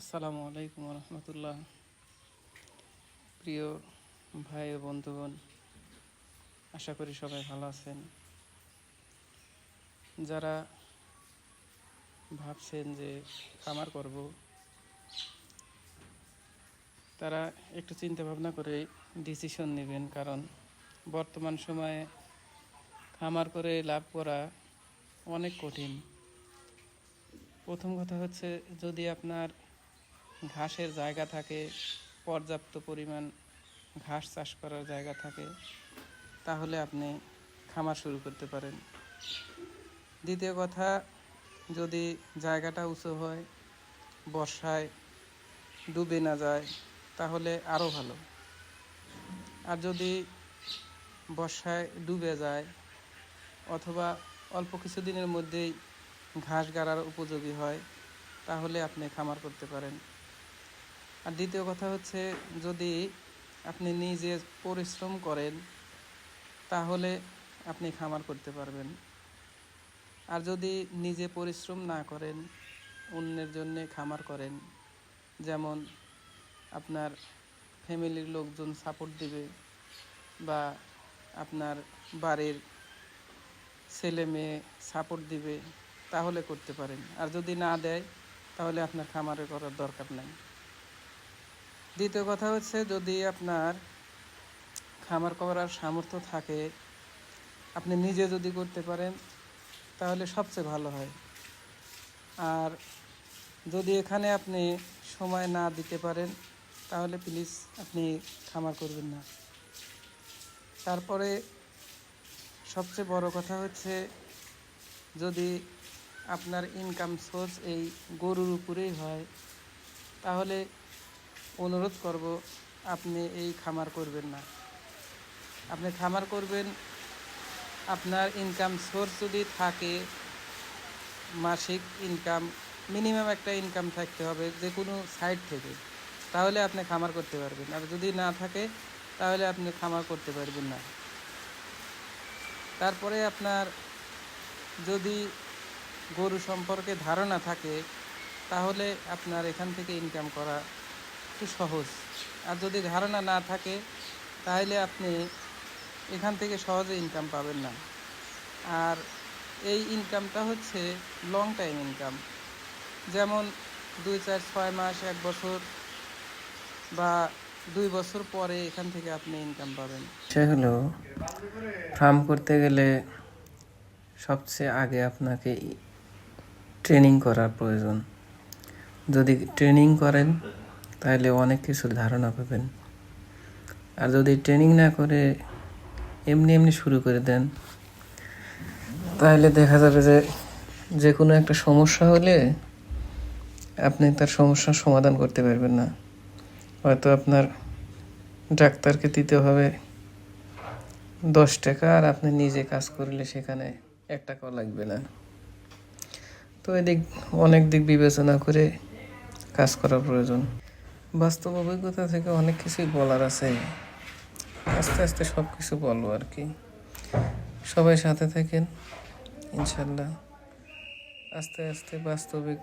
আসসালামু আলাইকুম রহমতুল্লাহ প্রিয় ভাই ও বন্ধুগণ, আশা করি সবাই ভালো আছেন। যারা ভাবছেন যে খামার করব, তারা একটু চিন্তা ভাবনা করে ডিসিশন নেবেন, কারণ বর্তমান সময়ে খামার করে লাভ করা অনেক কঠিন। প্রথম কথা হচ্ছে, যদি আপনার ঘাসের জায়গা থাকে, পর্যাপ্ত পরিমাণ ঘাস চাষ করার জায়গা থাকে, তাহলে আপনি খামার শুরু করতে পারেন। দ্বিতীয় কথা, যদি জায়গাটা উঁচু হয়, বর্ষায় ডুবে না যায়, তাহলে আরও ভালো। আর যদি বর্ষায় ডুবে যায়, অথবা অল্প কিছুদিনের মধ্যেই ঘাস গাড়ার উপযোগী হয়, তাহলে আপনি খামার করতে পারেন। আর দ্বিতীয় কথা হচ্ছে, যদি আপনি নিজে পরিশ্রম করেন, তাহলে আপনি খামার করতে পারবেন। আর যদি নিজে পরিশ্রম না করেন, অন্যের জন্যে খামার করেন, যেমন আপনার ফ্যামিলির লোকজন সাপোর্ট দিবে বা আপনার বাড়ির ছেলে মেয়ে সাপোর্ট দিবে, তাহলে করতে পারেন। আর যদি না দেয়, তাহলে আপনার খামারে করার দরকার নাই। দ্বিতীয় কথা হচ্ছে যদি আপনার খামার করার সামর্থ্য থাকে, আপনি নিজে যদি করতে পারেন, তাহলে সবচেয়ে ভালো হয়। আর যদি এখানে আপনি সময় না দিতে পারেন, তাহলে প্লিজ আপনি খামার করবেন না। তারপরে সবচেয়ে বড় কথা হচ্ছে যদি আপনার ইনকাম সোর্স এই গরুর উপরেই হয়, তাহলে অনুরোধ করব, আপনি এই খামার করবেন না। আপনি খামার করবেন, আপনার ইনকাম সোর্স যদি থাকে, মাসিক ইনকাম মিনিমাম একটা ইনকাম থাকতে হবে যে কোনো সাইড থেকে, তাহলে আপনি খামার করতে পারবেন। আর যদি না থাকে, তাহলে আপনি খামার করতে পারবেন না। তারপরে আপনার যদি গরু সম্পর্কে ধারণা থাকে, তাহলে আপনার এখান থেকে ইনকাম করা একটু সহজ। আর যদি ধারণা না থাকে, তাহলে আপনি এখান থেকে সহজে ইনকাম পাবেন না। আর এই ইনকামটা হচ্ছে লং টাইম ইনকাম যেমন দুই চার ছয় মাস, এক বছর বা দুই বছর পরে এখান থেকে আপনি ইনকাম পাবেন। সে হলো ফার্ম করতে গেলে সবচেয়ে আগে আপনাকে ট্রেনিং করার প্রয়োজন। যদি ট্রেনিং করেন তাহলে অনেক কিছুর ধারণা পাবেন। আর যদি ট্রেনিং না করে এমনি এমনি শুরু করে দেন, তাহলে দেখা যাবে যে যে কোনো একটা সমস্যা হলে আপনি তার সমস্যার সমাধান করতে পারবেন না। হয়তো আপনার ডাক্তারকে দিতে হবে দশ টাকা আর আপনি নিজে কাজ করলে সেখানে এক টাকাও লাগবে না। তো এদিক অনেক দিক বিবেচনা করে কাজ করা প্রয়োজন। বাস্তব অভিজ্ঞতা থেকে অনেক কিছুই বলার আছে। আস্তে আস্তে সব কিছু বলব আর কি। সবাই সাথে থাকেন, ইনশাল্লাহ। আস্তে আস্তে বাস্তবিক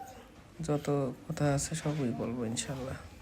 যত কথা আছে সবই বলব ইনশাল্লাহ।